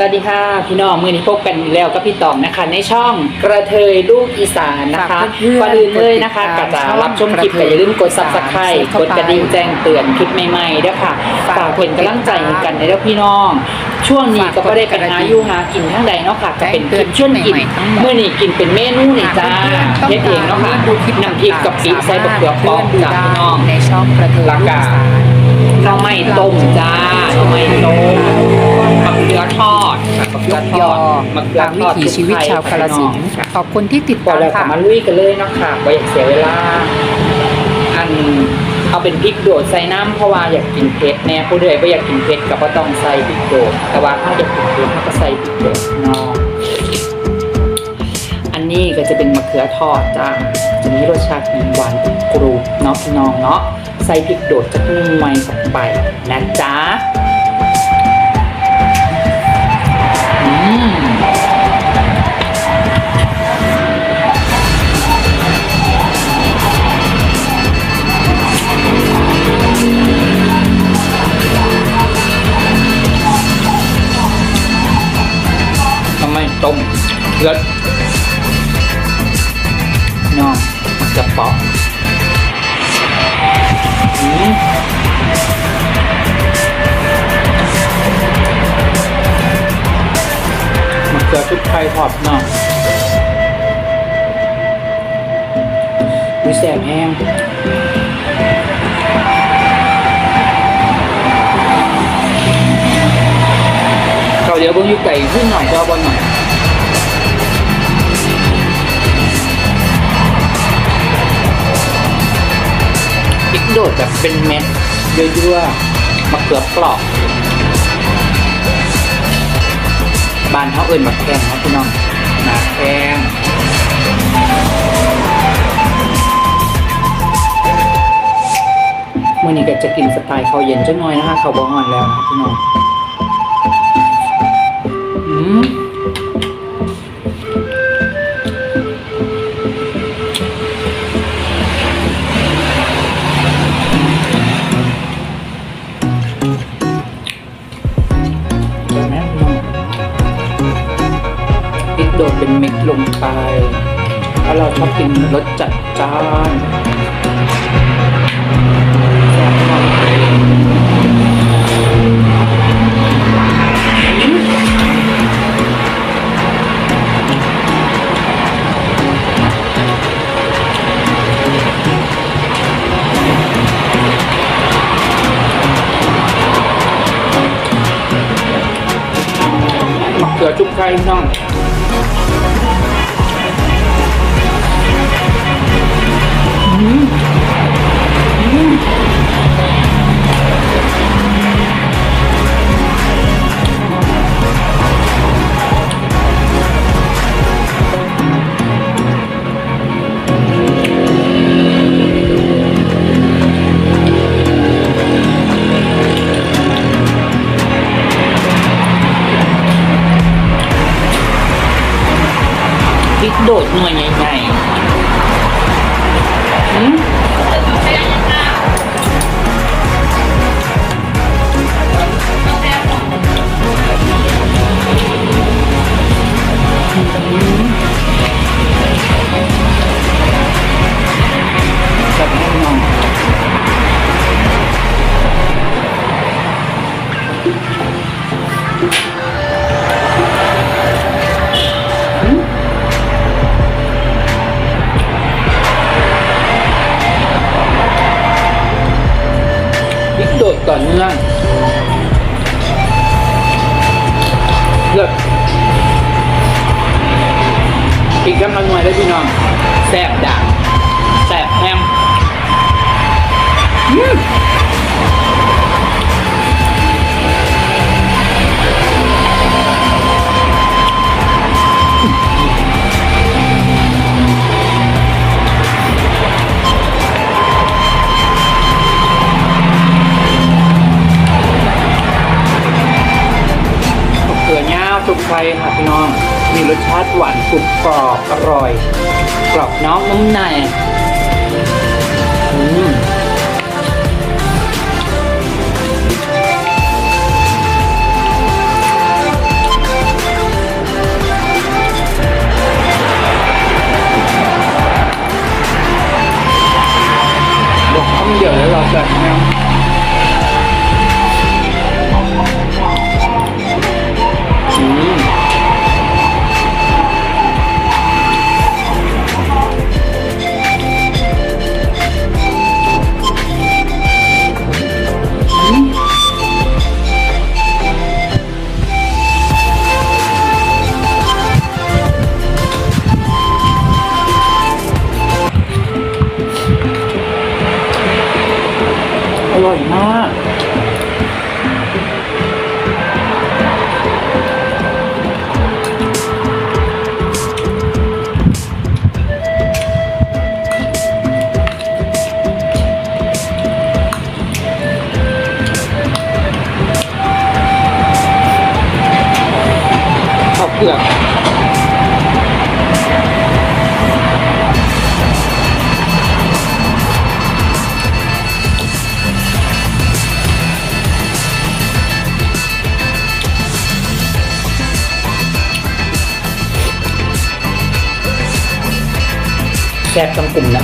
สวัสดีค่ะ พี่น้องมือนี้พบกันอีกแล้วกับพี่ต๋องนะคะ ในช่องกระเทยลูกอีสานนะคะฝากเพื่อนๆก่อนอื่นเลยนะคะกก็ดติดจะตามรับชมคลิปช่องก็อย่าลืมกดกซับระสเทไครยต์อีสานกดกระดิ่งแจ้งเตือนคลิปใหม่ๆด้วยค่ะฝากฝากเป็นกำลังใจให้กันในเรื่องพี่น้อง ช่วงนี้ก็ไม่ได้ไปหาอยู่หากินทั้งใดเนาะค่ะก็เป็นคลิปช่วงกินใหม่ๆทั้งหมดเมื่อนี้กินเป็นเมนูนี่จ้าหากเพื่อนๆต้องเฮ็ดเองเนาะค่ะการดูคลิปน้ำพริกกับปีใส่บะเขือเปอกดูจ้าได้พี่น้องในช่องกระเทยหลักลูกกาอีสานหน่อไม้ต้มจ้าหน่อไม้ต้ม มะเขือทอดค่ะมะเขืยอกทยออดมะเขือตามทวิอดถีชีวิตชาวกาลสินธุ์ค่ะขอบคุณที่ติดพอตามแล้วก็ค่ะมาลุยกันเลยเนาะค่ะไม่อยากเสียเวลา อันเอาเป็นพริกโดดใส่น้ำเพราะว่าอยากกินเผ็ดแน่ผู้ใดไม่อยากกินเผ็ดก็บ่ต้องใส่พริกโดดแต่ว่าถ้าอยากกินเผ็ดก็ใส่พริกโดดเนาะอันนี้ก็จะเป็นมะเขือทอดจ้าจะมีรสชาติหวานกรุบเนาะพี่น้องเนาะใส่พริกโดดจะนุ่มไม้เข้าไปนะจ๊ะ ทำไมต้มเลือด ชุบไข่ทอดเนาะมีแสบแห้งเราเดี๋ยวเบิ่งยู่ไก่ขึ้นหน่อยจะเอาบอลหน่อยพริกโดดแบบเป็นเม็ดยั่วๆมะเขือเปราะ บานเขาเอื่นมะแขงนะพี่น้องมะแขงเมื่อนี้ก็จะกินสไตล์เขาเย็นจังหน่อยนะคะเขาบะฮอนแล้วนะพี่น้องอืม งไป เพราะเราชอบกินรสจัดจ้านแซ่บมากมะเขือจุกไก่พี่น้อง โดดหน่วยให ต่อเนื่องเลิศอีกกำลังหน่วยได้พี่น้องแซ่บด่างแซ่บแฮม หวานกรุบกรอบอร่อย กรอบนอกนุ่มในอืมบอกข้อเยอะแล้วเราเกิดนะ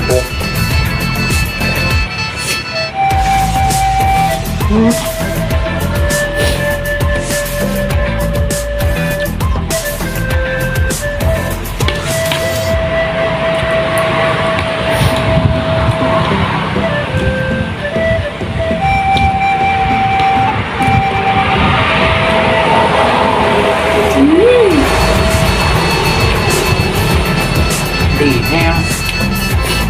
โป๊กอืมดี Yeah.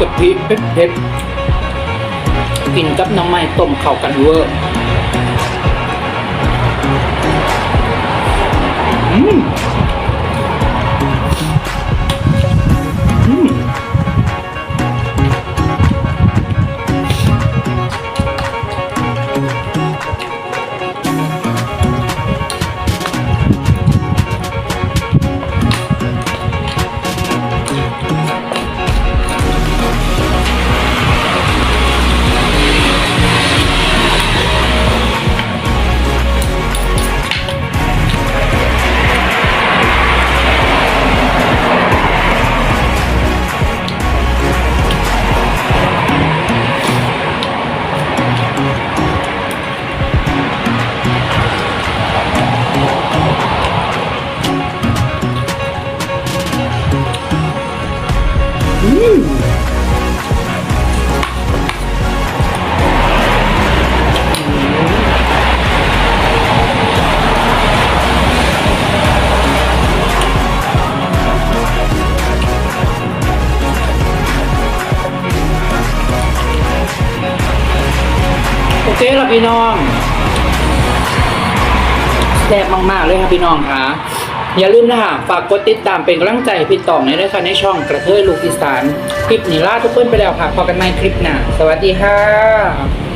น้ำพริกกะทิเผ็ดๆกินกับน้ำไม้ต้มเข้ากันเวอร์อืม โอเคละพี่น้องแซ่บมาก ๆ เลยครับพี่น้องค่ะ อย่าลืมนะคะฝากกดติดตามเป็นกำลังใจพี่ต่องในด้วยค่ะในช่องกระเทยลูกอีสาน คลิปนี้ล่าทุกคนไปแล้วค่ะพอกันใหม่คลิปหน้า สวัสดีค่ะ